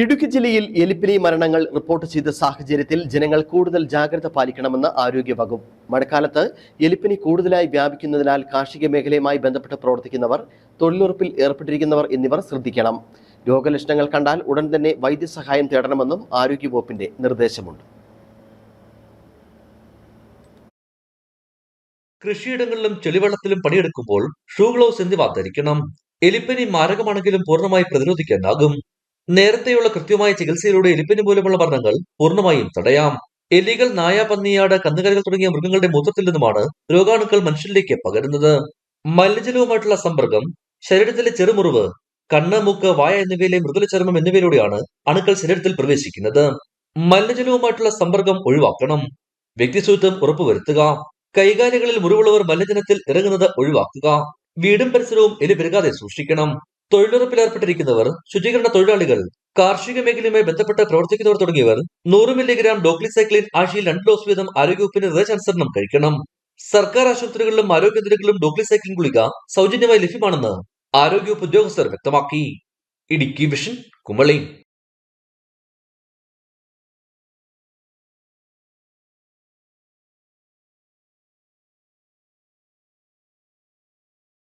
ഇടുക്കി ജില്ലയിൽ എലിപ്പനി മരണങ്ങൾ റിപ്പോർട്ട് ചെയ്ത സാഹചര്യത്തിൽ ജനങ്ങൾ കൂടുതൽ ജാഗ്രത പാലിക്കണമെന്ന് ആരോഗ്യ വകുപ്പ്. മഴക്കാലത്ത് എലിപ്പനി കൂടുതലായി വ്യാപിക്കുന്നതിനാൽ കാർഷിക മേഖലയുമായി ബന്ധപ്പെട്ട് പ്രവർത്തിക്കുന്നവർ തൊഴിലുറപ്പിൽ ഏർപ്പെട്ടിരിക്കുന്നവർ എന്നിവർ ശ്രദ്ധിക്കണം. രോഗലക്ഷണങ്ങൾ കണ്ടാൽ ഉടൻ തന്നെ വൈദ്യസഹായം തേടണമെന്നും ആരോഗ്യവകുപ്പിന്റെ നിർദ്ദേശമുണ്ട്. കൃഷിയിടങ്ങളിലും ചെളിവെള്ളത്തിലും പണിയെടുക്കുമ്പോൾ ഷൂ ഗ്ലൗസ് എന്നിവ ധരിക്കണം. എലിപ്പനി മാരകമാണെങ്കിലും പൂർണമായി പ്രതിരോധിക്കാനാകും. നേരത്തെയുള്ള കൃത്യമായ ചികിത്സയിലൂടെ എലിപ്പനി മൂലമുള്ള മരണങ്ങൾ പൂർണമായും തടയാം. എലികൾ നായ പന്നിയാട് കന്നുകാലികൾ തുടങ്ങിയ മൃഗങ്ങളുടെ മൂത്രത്തിൽ നിന്നുമാണ് രോഗാണുക്കൾ മനുഷ്യരിലേക്ക് പകരുന്നത്. മലിനജലവുമായിട്ടുള്ള സമ്പർക്കം ശരീരത്തിലെ ചെറുമുറിവ് കണ്ണ് മൂക്ക് വായ എന്നിവയിലെ മൃദുല ചർമ്മം എന്നിവയിലൂടെയാണ് അണുക്കൾ ശരീരത്തിൽ പ്രവേശിക്കുന്നത്. മലിനജലവുമായിട്ടുള്ള സമ്പർക്കം ഒഴിവാക്കണം. വ്യക്തിശുചിത്വം ഉറപ്പുവരുത്തുക. കൈകാലുകളിൽ മുറിവുള്ളവർ മലിനജലത്തിൽ ഇറങ്ങുന്നത് ഒഴിവാക്കുക. വീടും പരിസരവും എലി പെരുകാതെ സൂക്ഷിക്കണം. തൊഴിലുറപ്പിൽ ഏർപ്പെട്ടിരിക്കുന്നവർ ശുചീകരണ തൊഴിലാളികൾ കാർഷിക മേഖലയുമായി ബന്ധപ്പെട്ട് പ്രവർത്തിക്കുന്നവർ തുടങ്ങിയവർ നൂറ് മില്ലിഗ്രാം ഡോക്ലിസൈക്ലിൻ ആഴ്ചയിൽ രണ്ട് ഡോസ് വീതം ആരോഗ്യവകുപ്പിന്റെ നിർദ്ദേശാനുസരണം കഴിക്കണം. സർക്കാർ ആശുപത്രികളിലും ആരോഗ്യ കേന്ദ്രങ്ങളിലും ഡോക്ലിസൈക്ലിൻ ഗുളിക സൗജന്യമായി ലഭ്യമാണെന്ന് ആരോഗ്യവകുപ്പ് ഉദ്യോഗസ്ഥർ വ്യക്തമാക്കി. ഇടുക്കി വിഷൻ കുമളി.